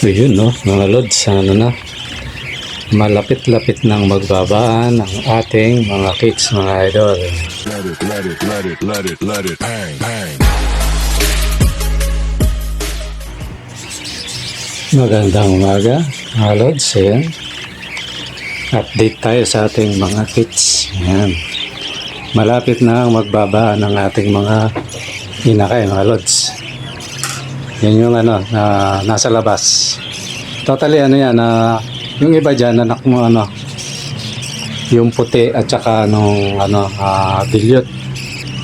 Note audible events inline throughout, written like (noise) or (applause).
Ayun no, mga lods, ano na. Malapit-lapit nang magbabaan ang ating mga kids, mga idol. Let it, let it, let it, let it, let it bang, bang. Magandang umaga, mga lods. Ayan. Update tayo sa ating mga kids. Ayan. Malapit na ang magbabaan ng ating mga inakay, mga lods. Yan yung ano, na nasa labas. Totally ano yan, na yung iba dyan, anak mo ano, yung puti at saka nung ano, ah, dilute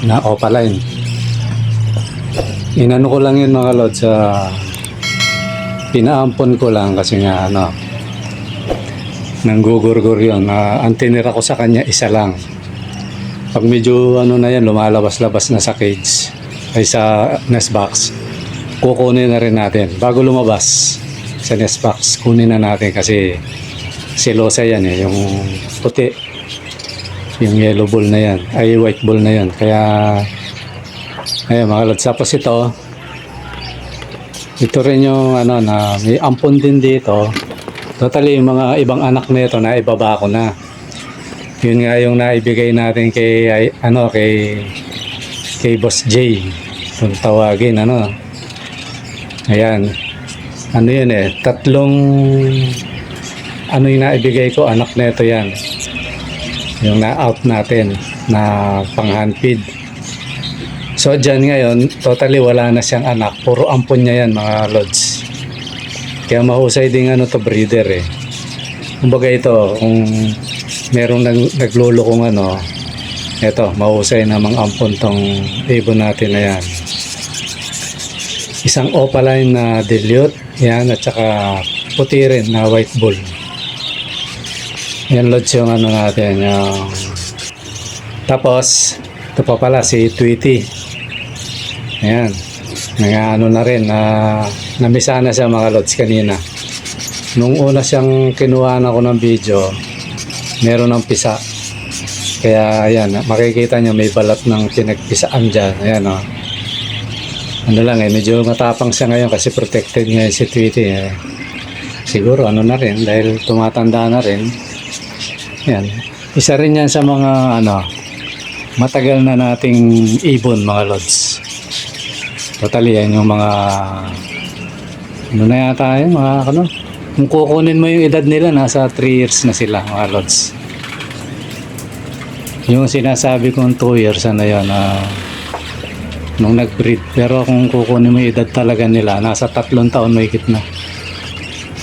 na opaline. Inano ko lang yun mga lods sa pinaampon ko lang kasi nga ano nanggugurgur yun uh, ang tinira ko sa kanya isa lang pag medyo ano na yan lumalabas-labas na sa cage ay sa nest box kukunin na rin natin bago lumabas sa nest kunin na natin kasi silosa yan eh yung puti yung yellow ball na yan ay white ball na yan kaya ayun mga lods ito ito rin yung ano na may ampon din dito. Totally yung mga ibang anak nito na ibaba ko na. Yun nga yung naibigay natin kay ay, ano kay kay Boss J. Kung tawagin ano. Ayan. Ano yun eh, tatlong ano yung naibigay ko, anak nito yan. Yung na-out natin na pang hand feed. So dyan ngayon, totally wala na siyang anak. Puro ampon niya yan mga lods. Kaya mahusay din ano to breeder eh. Kumbaga ito, kung merong nag, naglolo ano, eto, mahusay namang ampon tong ibon natin na yan. Isang opaline na dilute, yan, at saka puti rin na white bull. Yan lods yung ano natin, yung... Tapos, ito pa pala si Tweety. Ayan. Mga ano na rin, na namisa na siya mga lods kanina. Nung una siyang kinuha na ko ng video, meron ng pisa. Kaya ayan, makikita niyo may balat ng pinagpisaan dyan. Ayan o. Ano lang eh, medyo matapang siya ngayon kasi protected niya si Tweety. Eh. Siguro ano na rin, dahil tumatanda na rin. Ayan. Isa rin yan sa mga ano, matagal na nating ibon mga lods. Totally yan yung mga ano na yata yun mga ano. Kung kukunin mo yung edad nila nasa 3 years na sila mga lods. Yung sinasabi kong 2 years ano yun na nung nag-breed. Pero kung kukunin mo yung edad talaga nila nasa tatlong taon may na.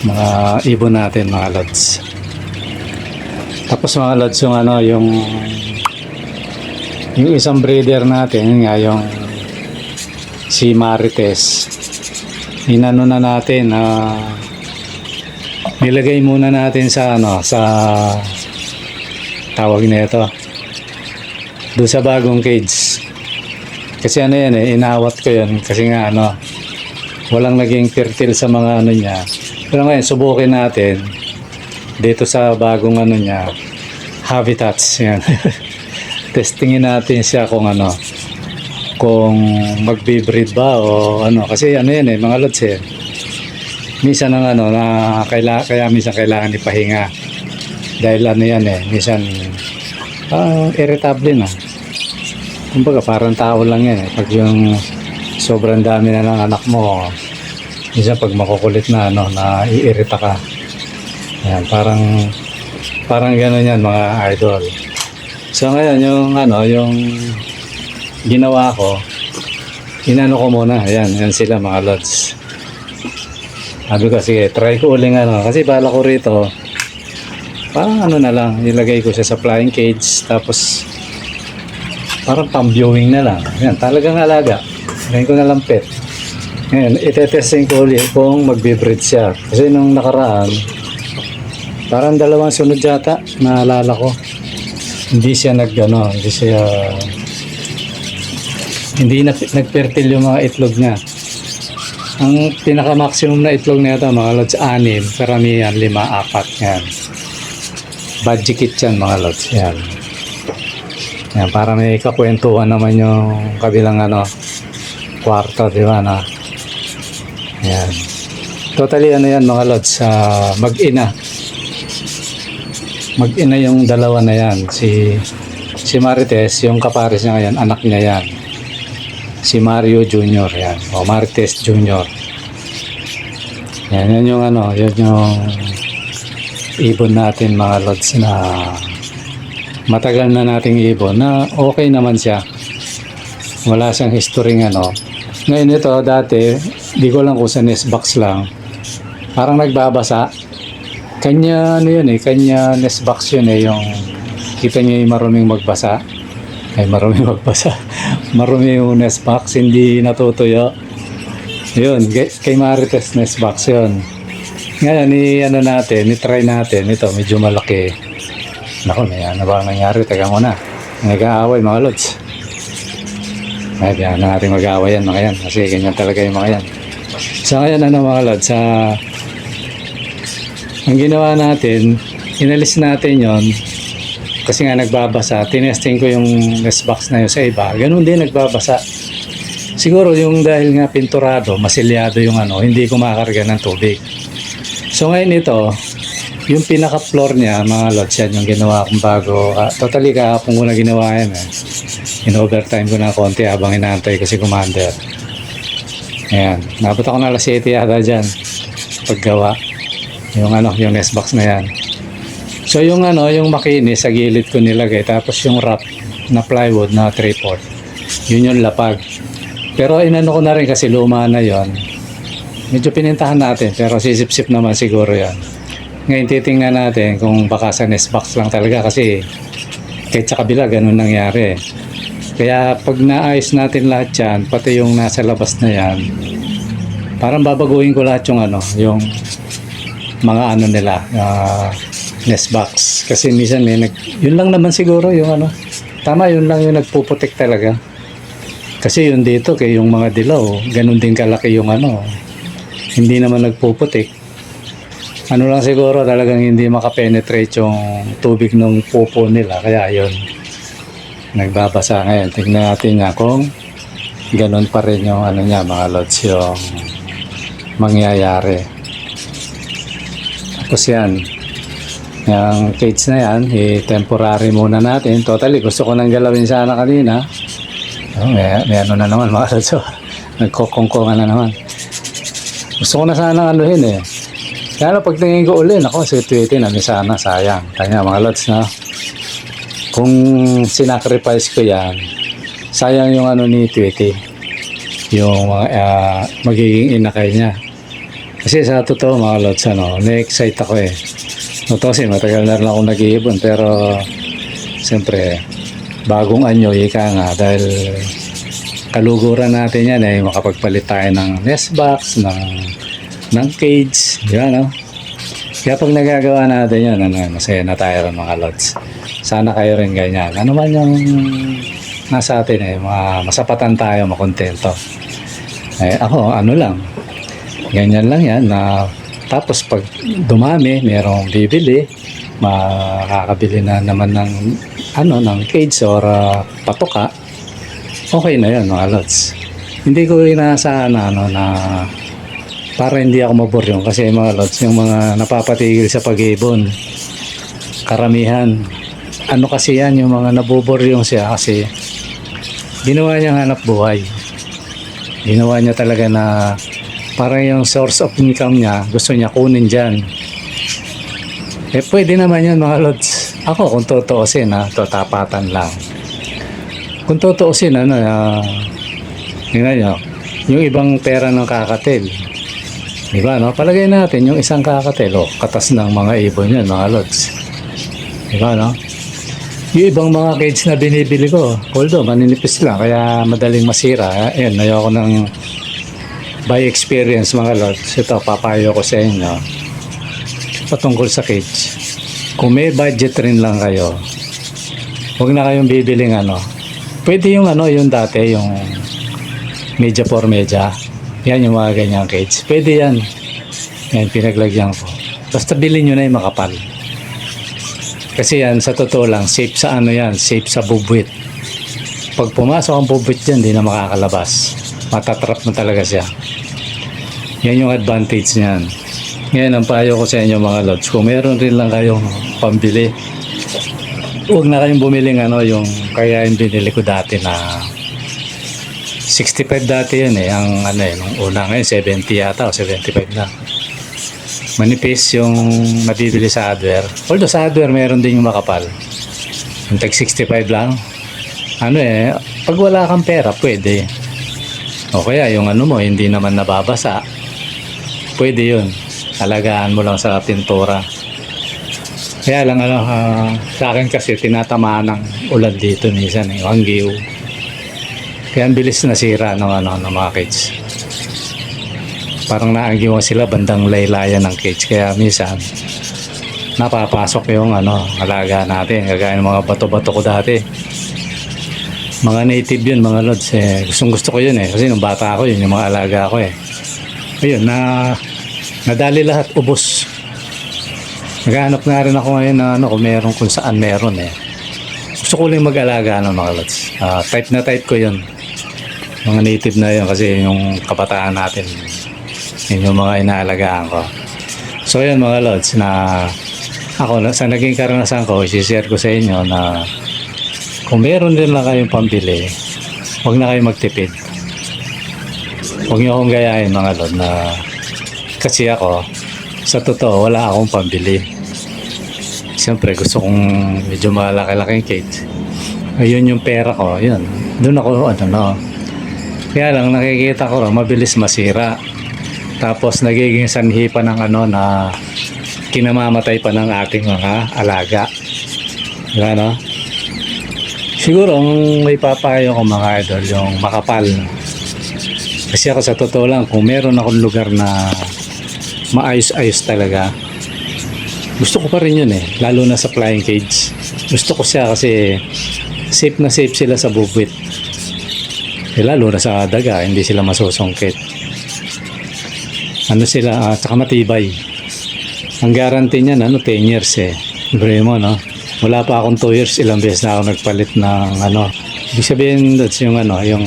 Mga ibon natin mga lods. Tapos mga lods yung ano yung yung isang breeder natin yun nga yung si Marites inano na natin na nilagay muna natin sa ano sa tawag nito doon sa bagong cage kasi ano yan eh inawat ko yun kasi nga ano walang naging fertile sa mga ano niya. Pero ngayon subukin natin. Dito sa bagong ano niya habitats yan. (laughs) Testingin natin siya kung ano kung magbe-breed ba o ano. Kasi ano yan eh mga lods eh. Minsan ang ano na kaila, kaya minsan kailangan ipahinga. Dahil ano yan eh minsan ah, irritable na kumbaga parang tao lang yan eh. Pag yung sobrang dami na ng anak mo minsan pag makukulit na ano na iirita ka. Yan parang parang gano'n yan mga idol. So ngayon yung ano, yung ginawa ko, inano ko muna, ayan, ayan sila mga lods. Sabi ko, sige, try ko uling ano, kasi bala ko rito, parang ano na lang, ilagay ko siya sa flying cage, tapos parang pang-viewing na lang. Ayan, talagang alaga. Ngayon ko na lang pet. Ngayon, itetesting ko ulit kung magbe-breed siya. Kasi nung nakaraan, parang dalawang sunod yata, naalala ko hindi siya nag ano, hindi siya hindi na nagfertile yung mga itlog niya. Ang pinaka maximum na itlog niya ito mga lods anim, karamihan lima, apat yan. Budget yan mga lods yan. Yan, para may kakwentuhan naman yung kabilang ano, kwarto, di ba na? Yan. Totally ano yan mga lods, sa mag-ina. Mag-ina yung dalawa na yan. Si si Marites, yung kapares niya ngayon, anak niya yan. Si Mario Jr. yan. O Marites Jr. Yan, yan yung ano, yan yung ibon natin mga lods na matagal na nating ibon na okay naman siya. Wala siyang history ng ano. Ngayon ito, dati, di ko lang kung sa nest box lang. Parang nagbabasa. Kanya, ano yun eh, kanya nest box yun eh, yung kita niya yung maruming magbasa. Ay, maruming (laughs) magbasa. marumi yung nest box, hindi natutuyo. Yun, kay Marites nest box yun. Ngayon, ni ano natin, ni try natin, ito medyo malaki. Naku, may ano ba ang nangyari? Teka muna. Nag-aaway mga lods. Ay, yan na natin mag-aaway yan mga yan. Kasi ganyan talaga yung mga yan. So ngayon ano mga lods, sa ang ginawa natin, inalis natin yon kasi nga nagbabasa. Tinesting ko yung nest box na yun sa iba. Ganun din nagbabasa. Siguro yung dahil nga pinturado, masilyado yung ano, hindi kumakarga ng tubig. So ngayon ito, yung pinaka-floor niya, mga lods yan, yung ginawa kong bago. Ah, totally kahapon ko na ginawa yan eh. In-overtime ko na konti habang inaantay ko si Commander. Ayan, nabot ako na alas 7 yata dyan. Paggawa. Yung ano, yung nest box na yan. So yung ano, yung makinis sa gilid ko nilagay. Tapos yung wrap na plywood na 3 Yun yung lapag. Pero inano ko na rin kasi luma na yon. Medyo pinintahan natin pero sisip-sip naman siguro yan. Ngayon titingnan natin kung baka sa nest box lang talaga kasi kahit sa kabila ganun nangyari. Kaya pag naayos natin lahat yan, pati yung nasa labas na yan, parang babaguhin ko lahat yung ano, yung mga ano nila, ah, nest box. Kasi minsan may nag, yun lang naman siguro yung ano, tama yun lang yung nagpuputik talaga. Kasi yun dito, kay yung mga dilaw, ganun din kalaki yung ano, hindi naman nagpuputik. Ano lang siguro talagang hindi makapenetrate yung tubig ng pupo nila, kaya yun, nagbabasa ngayon. Tingnan natin nga kung ganun pa rin yung ano niya, mga lods, yung mangyayari. Tapos yan, yung cage na yan, i-temporary muna natin. Totally, gusto ko nang galawin sana kanina. Oh, may, may ano na naman (laughs) mga lods. Nagkokongkongan na naman. Gusto ko na sana anuhin eh. Kaya lang pagtingin ko uli, ako, si Tweety na sana, sayang. Kanya mga lods na, kung sinacrifice ko yan, sayang yung ano ni Tweety. Yung mga ah, magiging inakay niya. Kasi sa totoo mga lods, ano, na-excite ako eh. Totoo kasi matagal na rin ako nag-iibon pero siyempre bagong anyo ika nga dahil kaluguran natin yan eh makapagpalit tayo ng nest box ng ng cage. Ba no? Kaya pag nagagawa natin yan ano, masaya na tayo rin mga lods. Sana kayo rin ganyan. Ano man yung nasa atin eh masapatan tayo makontento. Eh ako ano lang. Ganyan lang yan na tapos pag dumami merong bibili makakabili na naman ng ano ng cage or ah, patoka okay na yun mga lods. Hindi ko inaasahan na ano na para hindi ako mabor yun kasi mga lods yung mga napapatigil sa pag-ibon. Karamihan. Ano kasi yan yung mga nabobor yung siya kasi ginawa niyang hanap buhay. Ginawa niya talaga na parang yung source of income niya gusto niya kunin dyan. Eh pwede naman yun mga lods. Ako kung tutuusin ha tatapatan lang. Kung tutuusin ano uh, tingnan nyo yung ibang pera ng kakatil di ba no? Palagay natin yung isang kakatil oh, katas ng mga ibon yan mga lods. Di ba no? Yung ibang mga cage na binibili ko although maninipis lang kaya madaling masira. Ayan ayoko ng by experience mga lods. Ito papayo ko sa inyo. Patungkol sa cage kung may budget rin lang kayo huwag na kayong bibiling ano. Pwede yung ano yung dati yung media for media yan yung mga ganyang cage. Pwede yan. Yan pinaglagyan ko. Basta bilhin nyo na yung makapal. Kasi yan sa totoo lang safe sa ano yan safe sa bubwit. Pag pumasok ang bubwit dyan di na makakalabas. Matatrap mo talaga siya. Yan yung advantage niyan. Ngayon, ang payo ko sa inyo mga lods, kung meron rin lang kayong pambili, huwag na kayong bumiling ano, yung kaya yung binili ko dati na 65 dati yun eh, ang ano eh, nung una ngayon 70 yata o 75 na. Manipis yung mabibili sa hardware. Although sa hardware meron din yung makapal. Yung tag 65 lang. Ano eh, pag wala kang pera, pwede. O kaya yung ano mo, hindi naman nababasa. Pwede yun. Alagaan mo lang sa pintura. Kaya lang ano, ah, sa akin kasi tinatamaan ng ulan dito minsan eh, hanggiw. Kaya ang bilis nasira ng ano ng mga cage. Parang naanggiwan sila bandang laylayan ng cage. Kaya minsan napapasok yung ano, alaga natin. Kagaya ng mga bato-bato ko dati. Mga native yun, mga lods. Eh, gustong gusto ko yun eh. Kasi nung bata ako yun, yung mga alaga ko eh. Ayun, na nadali lahat, ubos. Naghahanap nga rin ako ngayon na ano, kung meron kung saan meron eh. Gusto ko lang mag-alaga ng mga lods. Ah, type na type ko yun. Mga native na yun kasi yung kabataan natin. Yun yung mga inaalagaan ko. So yun mga lods na ako sa naging karanasan ko, i-share ko sa inyo na kung meron din lang kayong pambili, huwag na kayong magtipid. Huwag niyo akong gayahin mga lod na kasi ako, sa totoo, wala akong pambili. Siyempre, gusto kong medyo malaki-laking cake. Ayun yung pera ko, yun. Doon ako, ano, no. Kaya lang, nakikita ko lang, mabilis masira. Tapos, nagiging sanhi pa ng ano na kinamamatay pa ng ating mga alaga. Diba, no? Siguro, ang may ko mga idol, yung makapal. Kasi ako sa totoo lang, kung meron akong lugar na maayos-ayos talaga, gusto ko pa rin yun eh. Lalo na sa flying cage. Gusto ko siya kasi safe na safe sila sa bubwit. Eh, lalo na sa daga, hindi sila masusungkit. Ano sila, ah, tsaka matibay. Ang guarantee niyan, ano, 10 years eh. Libre no? Wala pa akong 2 years, ilang beses na ako nagpalit ng ano. Ibig sabihin, that's yung ano, yung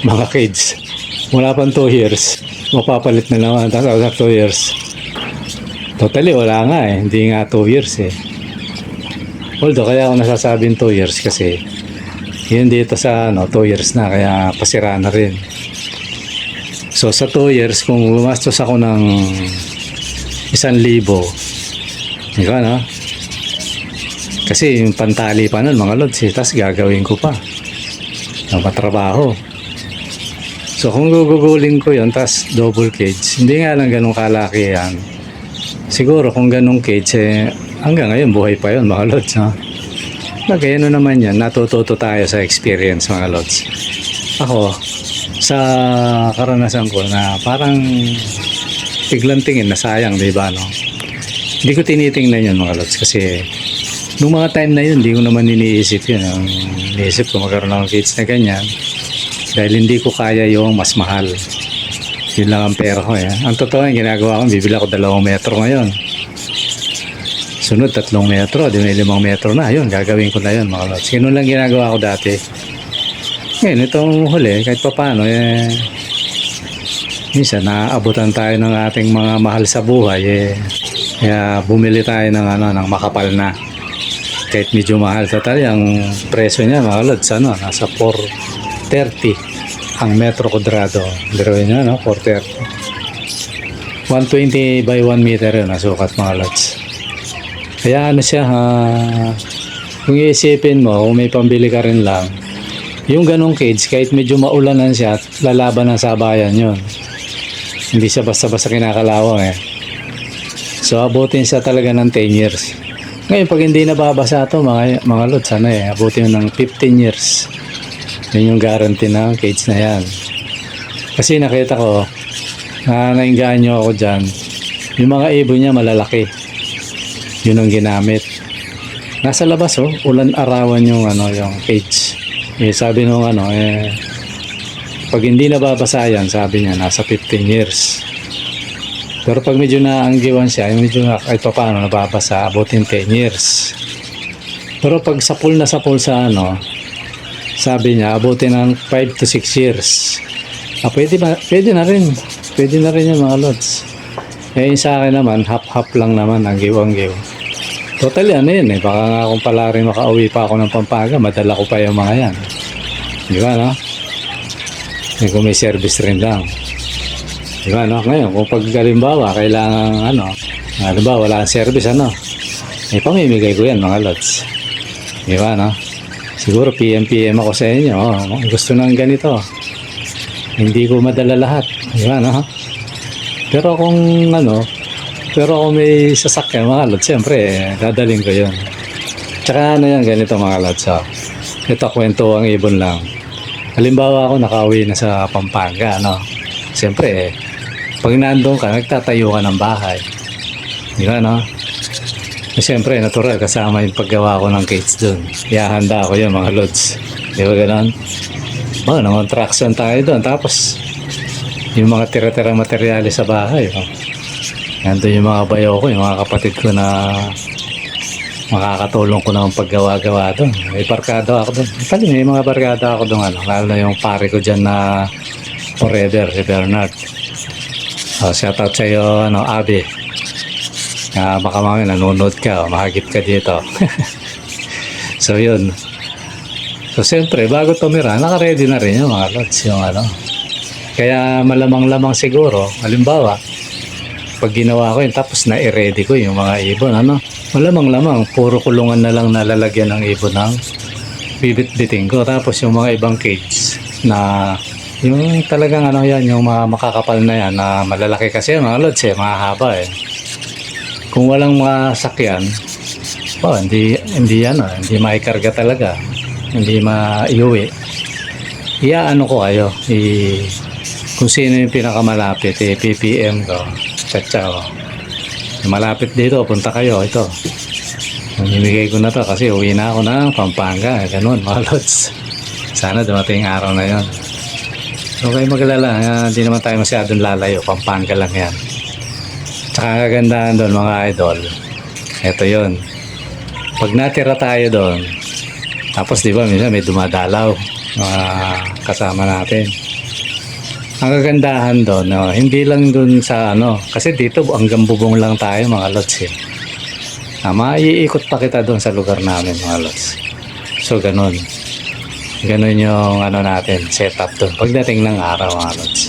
mga kids. Wala pang 2 years, mapapalit na naman. Tapos after 2 years, totally wala nga eh. Hindi nga 2 years eh. Although, kaya ako nasasabing 2 years kasi yun dito sa ano, 2 years na, kaya pasira na rin. So sa 2 years, kung gumastos ako ng isang libo, no? Kasi yung pantali pa nun, mga lods, eh, tapos gagawin ko pa. Ang matrabaho. So kung gugugulin ko yun, tapos double cage, hindi nga lang ganun kalaki yan. Siguro kung ganun cage, eh, hanggang ngayon buhay pa yun, mga lods. No? Bagay, ano naman yan, natututo tayo sa experience, mga lods. Ako, sa karanasan ko na parang biglang tingin na sayang, di ba, no? Hindi ko tinitingnan yun, mga lods, kasi nung mga time na yun, hindi ko naman iniisip yun. Ang iniisip ko magkaroon ng kids na ganyan dahil hindi ko kaya yung mas mahal. Yun lang ang pera ko eh. Ang totoo ginagawa ko, bibili ako dalawang metro ngayon. Sunod, tatlong metro, di may limang metro na. Yun, gagawin ko na yun mga lods. Ganun lang ginagawa ko dati. Ngayon, itong huli, kahit pa paano, eh, minsan naaabutan tayo ng ating mga mahal sa buhay, eh, kaya bumili tayo ng, ano, ng makapal na. Kahit medyo mahal total, ang presyo niya, mga lods, ano, nasa 430 ang metro kwadrado. Biruin nyo, no? 430. 120 by 1 meter yun, nasukat mga lods. Kaya ano siya, ha, kung iisipin mo, kung may pambili ka rin lang, yung ganong cage, kahit medyo maulanan siya, lalaban ng sabayan yun. Hindi siya basta-basta kinakalawang eh. So, abutin siya talaga ng 10 years. Ngayon, pag hindi nababasa to mga, mga lods, ano eh, abutin ng 15 years. Yun yung guarantee ng cage na yan. Kasi nakita ko, na nainganyo ako dyan, yung mga ibon niya malalaki. Yun ang ginamit. Nasa labas oh, ulan arawan yung ano yung cage. Eh, sabi nung ano eh pag hindi nababasa yan, sabi niya nasa 15 years. Pero pag medyo naanggiwan siya, yung medyo na, kahit pa paano nababasa, abutin 10 years. Pero pag sapul na sapul sa ano, sabi niya, abutin ng 5 to 6 years. Ah, pwede, ba, pwede na rin. Pwede na rin yung mga lods. Eh, sa akin naman, half-half lang naman ang give ang give. Totally, ano yun eh. Baka nga kung pala rin makauwi pa ako ng Pampanga, madala ko pa yung mga yan. Di ba, no? Eh, kung may service rin lang. Di ba, no? Ngayon, kung pag halimbawa, kailangan, ano, halimbawa, wala ang service, ano, eh, pamimigay ko yan, mga lods. Di ba, no? Siguro PM-PM ako sa inyo. Oh, gusto ng ganito. Hindi ko madala lahat. Di ba, no? Pero kung ano, pero kung may sasakyan mga lods, siyempre, eh, ko yun. Tsaka ano yan, ganito mga lods. Oh. Ito, kwento ang ibon lang. Halimbawa ako nakauwi na sa Pampanga, ano. Siyempre, eh, pag nandun ka, nagtatayo ka ng bahay. Di ba, no? Eh, Siyempre, natural, kasama yung paggawa ko ng cage doon. Ihahanda ko yun, mga lods. Di ba ganon? Oh, nang traction tayo doon. Tapos, yung mga tira-tira materyales sa bahay. Oh. Nandun yung mga bayaw ko, yung mga kapatid ko na makakatulong ko ng paggawa-gawa doon. May barkada ako doon. Actually, may mga barkada ako doon. Ano, lalo na yung pare ko dyan na forever, si Bernard. Oh, shout out sa iyo, ano, Abi. Ah, baka mamaya nanonood ka, o mahagip ka dito. (laughs) so, yun. So, siyempre, bago tumira, naka-ready na rin yung mga lods, yung ano. Kaya malamang-lamang siguro, halimbawa, pag ginawa ko yun, tapos na-ready ko yung mga ibon, ano. Malamang-lamang, puro kulungan na lang nalalagyan ng ibon ng bibit-biting ko. Tapos yung mga ibang cage na yung talagang ano yan, yung mga makakapal na yan, na malalaki kasi mga lods eh, mahaba eh. Kung walang mga sakyan, oh, hindi, hindi ano, hindi maikarga talaga. Hindi maiuwi. Iyaano ko kayo, i, kung sino yung pinakamalapit, eh, PPM ko, chat ko. Malapit dito, punta kayo, ito. Namimigay ko na to kasi uwi na ako ng Pampanga, ganun, mga lods. Sana dumating araw na yon. So kayo magalala, ah, hindi naman tayo masyadong lalayo, Pampanga lang yan. Tsaka kagandahan doon mga idol. Ito yon. Pag natira tayo doon, tapos di ba minsan may dumadalaw mga kasama natin. Ang kagandahan doon, no, hindi lang doon sa ano, kasi dito hanggang bubong lang tayo mga lods eh. Ah, maiikot pa kita doon sa lugar namin mga lods. So ganun. Ganun yung ano natin, setup doon. Pagdating ng araw mga lods.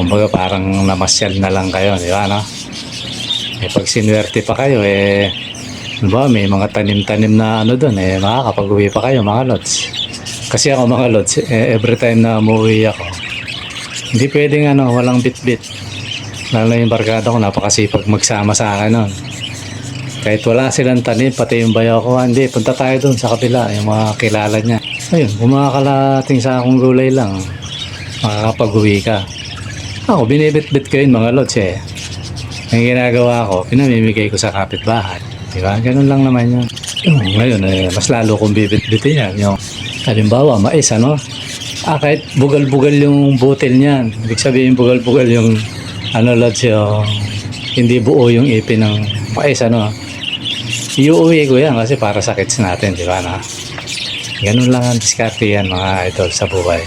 Kumbaga parang namasyal na lang kayo, di ba, no? Eh, pag sinuwerte pa kayo, eh, di ba, may mga tanim-tanim na ano doon, eh, makakapag-uwi pa kayo, mga lods. Kasi ako, mga lods, eh, every time na umuwi ako, hindi pwedeng ano, walang bit-bit. Lalo na yung barkada ko, napakasipag magsama sa akin nun. Kahit wala silang tanim, pati yung bayaw ko, "Ah, hindi, punta tayo doon sa kabila, yung mga kilala niya. Ayun, kung mga kalating sa akong gulay lang, makakapag-uwi ka. Ako, binibit-bit ko yun mga lods eh. Ang ginagawa ko, pinamimigay ko sa kapitbahay. Di ba? Ganun lang naman yun. Ngayon, eh, mas lalo kong bibit-bitin yan. Yung, halimbawa, mais, ano? Ah, kahit bugal-bugal yung butil niyan. Ibig sabihin, bugal-bugal yung, ano, lods, yung, hindi buo yung ipin ng mais, ano? Iuwi ko yan kasi para sa kids natin, di ba na? Ganun lang ang diskarte yan, mga idol, sa buhay.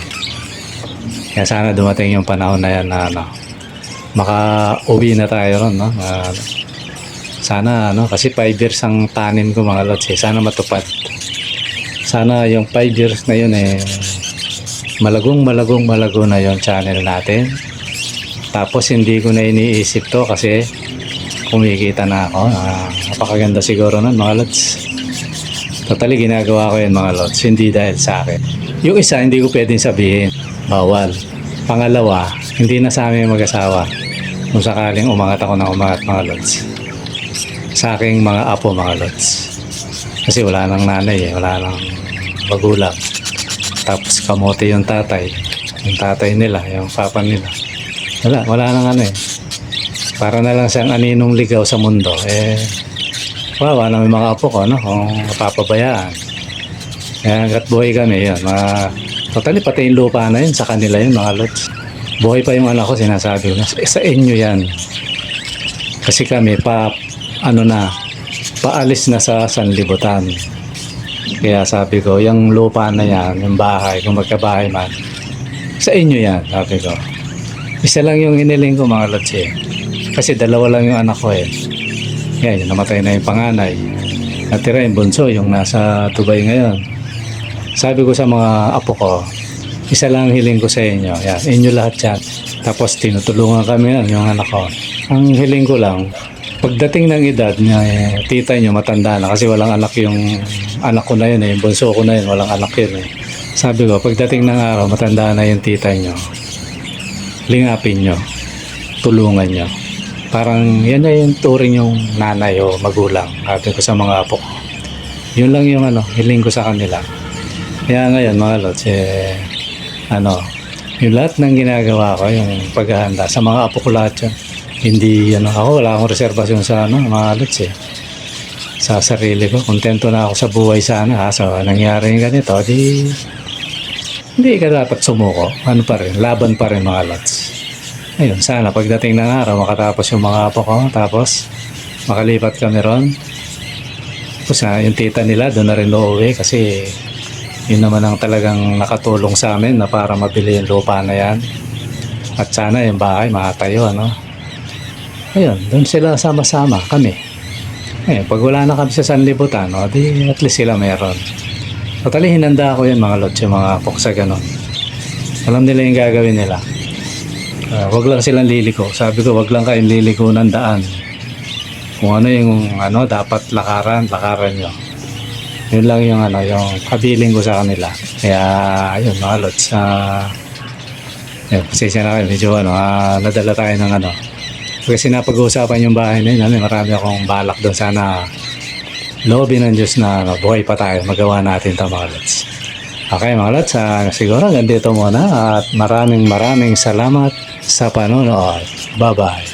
Kaya sana dumating yung panahon na yan na ano, maka-uwi na tayo ron, no? Ah, sana, ano, kasi 5 years ang tanin ko mga lods eh. Sana matupad. Sana yung 5 years na yun eh, malagong malagong malago na yung channel natin. Tapos hindi ko na iniisip to kasi kumikita na ako. Ah, napakaganda siguro nun mga lods. Totally ginagawa ko yun mga lods, hindi dahil sa akin. Yung isa hindi ko pwedeng sabihin, bawal. Pangalawa, hindi na sa amin mag-asawa. Kung sakaling umangat ako ng umangat mga lods. Sa aking mga apo mga lods. Kasi wala nang nanay eh, wala nang magulang. Tapos kamote yung tatay. Yung tatay nila, yung papa nila. Wala, wala nang ano eh. Para na lang siyang aninong ligaw sa mundo. Eh, wawa na may mga apo ko, no? Kung mapapabayaan. Kaya hanggat buhay kami, yun. Mga, totally, pati yung lupa na yun, sa kanila yun, mga lods. Buhay pa yung anak ko, sinasabi ko. sa inyo yan. Kasi kami, pa, ano na, paalis na sa sanlibutan. Kaya sabi ko, yung lupa na yan, yung bahay, kung magkabahay man, sa inyo yan, sabi ko. Isa lang yung iniling ko mga lods eh. Kasi dalawa lang yung anak ko eh. Yan, namatay na yung panganay. Natira yung bunso, yung nasa Dubai ngayon. Sabi ko sa mga apo ko, isa lang ang hiling ko sa inyo. Yan, inyo lahat yan. Tapos tinutulungan kami yan, yung anak ko. Ang hiling ko lang, pagdating ng edad niya, eh, tita niyo matanda na kasi walang anak yung anak ko na yun eh, bunso ko na yun, walang anak yun eh. Sabi ko, pagdating ng araw, matanda na yung tita niyo. Lingapin niyo. Tulungan niyo. Parang yan na yung turing yung nanay o magulang. Sabi ko sa mga apo. Yun lang yung ano, hiling ko sa kanila. Kaya ngayon mga lods, eh, ano, yung lahat ng ginagawa ko, yung paghahanda, sa mga apo ko lahat yun. Hindi, ano, ako wala akong reservasyon sa ano, mga lods eh. Sa sarili ko, kontento na ako sa buhay sana. Ha? So, nangyari yung ganito, di, hindi ka dapat sumuko. Ano pa rin, laban pa rin mga lods. Ayun, sana pagdating ng araw, makatapos yung mga apo ko, tapos makalipat kami ron. Tapos na, yung tita nila, doon na rin uuwi kasi yun naman ang talagang nakatulong sa amin na para mabili yung lupa na yan. At sana yung bahay makatayo, ano. Ayun, doon sila sama-sama, kami. Ayun, pag wala na kami sa sanlibutan, no, di at least sila meron. Totally, hinanda ko yan mga lods, yung mga apok sa ganun. Alam nila yung gagawin nila. Ah, wag lang silang liliko. Sabi ko, wag lang kayong liliko ng daan. Kung ano yung ano, dapat lakaran, lakaran nyo. Yun lang yung ano, yung kabiling ko sa kanila. Kaya, ayun mga lods. Uh, eh, pasensya na kayo, medyo ano, ah, nadala tayo ng ano. Kasi napag-uusapan yung bahay na yun, ano, marami akong balak doon. Sana loobin ng Diyos na ano, buhay pa tayo, magawa natin ito mga lods. Okay mga lods, ah, siguro ganito muna at maraming maraming salamat sa panonood. Bye-bye.